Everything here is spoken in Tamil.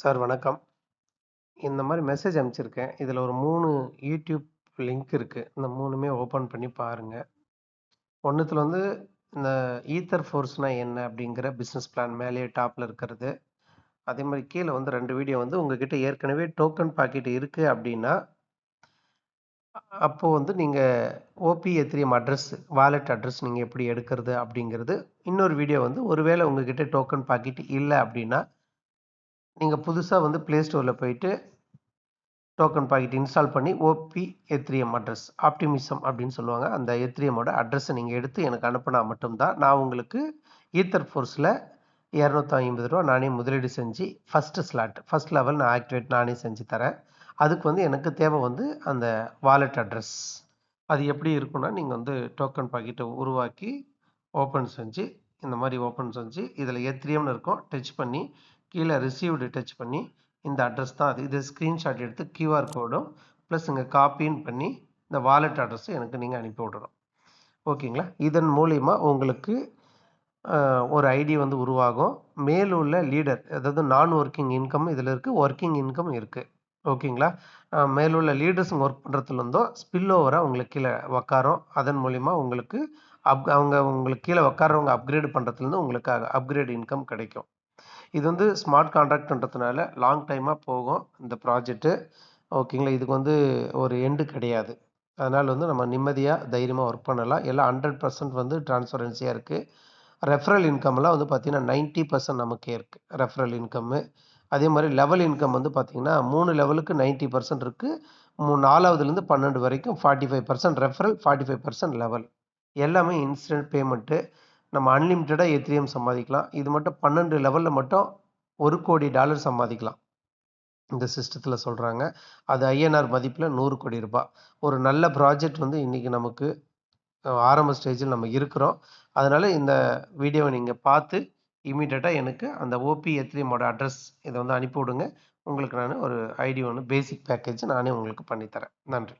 சார் வணக்கம். இந்த மாதிரி மெசேஜ் அனுப்பிச்சிருக்கேன். இதில் ஒரு மூணு யூடியூப் லிங்க் இருக்குது இந்த மூணுமே ஓப்பன் பண்ணி பாருங்கள் ஒன்றுத்தில் வந்து இந்த ஈத்தர் ஃபோர்ஸ்னால் என்ன? அப்படிங்கிற பிஸ்னஸ் பிளான் மேலேயே டாப்பில் இருக்கிறது. அதே மாதிரி கீழே வந்து ரெண்டு வீடியோ வந்து உங்ககிட்ட ஏற்கனவே டோக்கன் பாக்கெட் இருக்குது அப்படின்னா அப்போது வந்து நீங்கள் OP Ethereum address, wallet address நீங்கள் எப்படி எடுக்கிறது அப்படிங்கிறது. இன்னொரு வீடியோ வந்து ஒருவேளை உங்ககிட்ட டோக்கன் பாக்கெட் இல்லை அப்படின்னா, நீங்கள் புதுசாக வந்து ப்ளே ஸ்டோரில் போயிட்டு டோக்கன் பாக்கெட் இன்ஸ்டால் பண்ணி ஓபி எத்ரிஎம் அட்ரஸ், ஆப்டிமிசம் அப்படின்னு சொல்லுவாங்க. அந்த எத்ரியமோட அட்ரஸை நீங்கள் எடுத்து எனக்கு அனுப்புனா மட்டும்தான் நான் உங்களுக்கு ஈத்தர் ஃபோர்ஸில் இரநூத்தி ஐம்பது ரூபா நானே முதலீடு செஞ்சு ஃபஸ்ட்டு ஸ்லாட், ஃபஸ்ட் லெவல் நான் ஆக்டிவேட் நானே செஞ்சு தரேன். அதுக்கு வந்து எனக்கு தேவை வந்து அந்த வாலெட் அட்ரஸ். அது எப்படி இருக்கும்னா, நீங்கள் வந்து டோக்கன் பாக்கெட்டை உருவாக்கி, ஓப்பன் செஞ்சு, இந்த மாதிரி ஓப்பன் செஞ்சு, இதில் எத்ரியம்னு இருக்கும். டச் பண்ணி, கீழே ரிசீவ்டு டச் பண்ணி, இந்த அட்ரஸ் தான் அது. இது ஸ்க்ரீன்ஷாட் எடுத்து கியூஆர் கோடும், ப்ளஸ் இங்கே காப்பின்னு பண்ணி, இந்த வாலெட் அட்ரஸும் எனக்கு நீங்கள் அனுப்பி விடணும். ஓகேங்களா? இதன் மூலிமா உங்களுக்கு ஒரு ஐடி வந்து உருவாகும். மேலுள்ள லீடர், அதாவது நான் ஒர்க்கிங் இன்கம் இதில் இருக்குது ஒர்க்கிங் இன்கம் இருக்குது ஓகேங்களா? மேலுள்ள லீடர்ஸுங்க ஒர்க் பண்றதுல ஸ்பில் ஓவராக உங்களுக்கு கீழே உட்காரும். அதன் மூலிமா உங்களுக்கு அப் அவங்க உங்களுக்கு கீழே உக்காரவங்க அப்கிரேட் பண்ணுறதுலேருந்து உங்களுக்கு அப்கிரேட் இன்கம் கிடைக்கும். இது வந்து ஸ்மார்ட் கான்ட்ராக்ட்ன்றதுனால லாங் டைமாக போகும் இந்த ப்ராஜெக்ட்டு ஓகேங்களா? இதுக்கு வந்து ஒரு எண்டு கிடையாது. அதனால் வந்து நம்ம நிம்மதியாக தைரியமாக ஒர்க் பண்ணலாம். எல்லாம் 100% வந்து டிரான்ஸ்பரன்சியாக இருக்குது ரெஃபரல் இன்கம்லாம் வந்து பார்த்திங்கன்னா நைன்ட்டி பர்சன்ட் நமக்கே இருக்குது ரெஃபரல் இன்கம்மு. அதே மாதிரி லெவல் இன்கம் வந்து பார்த்தீங்கன்னா, மூணு லெவலுக்கு நைன்ட்டி பர்சன்ட் இருக்குது மூ நாலாவதுலேருந்து பன்னெண்டு வரைக்கும் 45% ரெஃபரல், 45% லெவல். எல்லாமே இன்ஸ்டன்ட் பேமெண்ட்டு. நம்ம அன்லிமிட்டடாக எத்ரியம் சம்பாதிக்கலாம். இது மட்டும் பன்னெண்டு லெவலில் மட்டும் ஒரு கோடி டாலர் சம்பாதிக்கலாம். இந்த சிஸ்டத்தில் சொல்கிறாங்க அது ஐஎன்ஆர் மதிப்பில் நூறு கோடி ரூபாய் ஒரு நல்ல ப்ராஜெக்ட் வந்து இன்றைக்கி நமக்கு ஆரம்ப ஸ்டேஜில் நம்ம இருக்கிறோம். அதனால் இந்த வீடியோவை நீங்கள் பார்த்து இமீடியட்டாக எனக்கு அந்த ஓபி எத்ரியமோட அட்ரஸ் இதை வந்து அனுப்பி விடுங்க. உங்களுக்கு நான் ஒரு ஐடி ஒன்று பேசிக் பேக்கேஜ் நானே உங்களுக்கு பண்ணித்தரேன் நன்றி.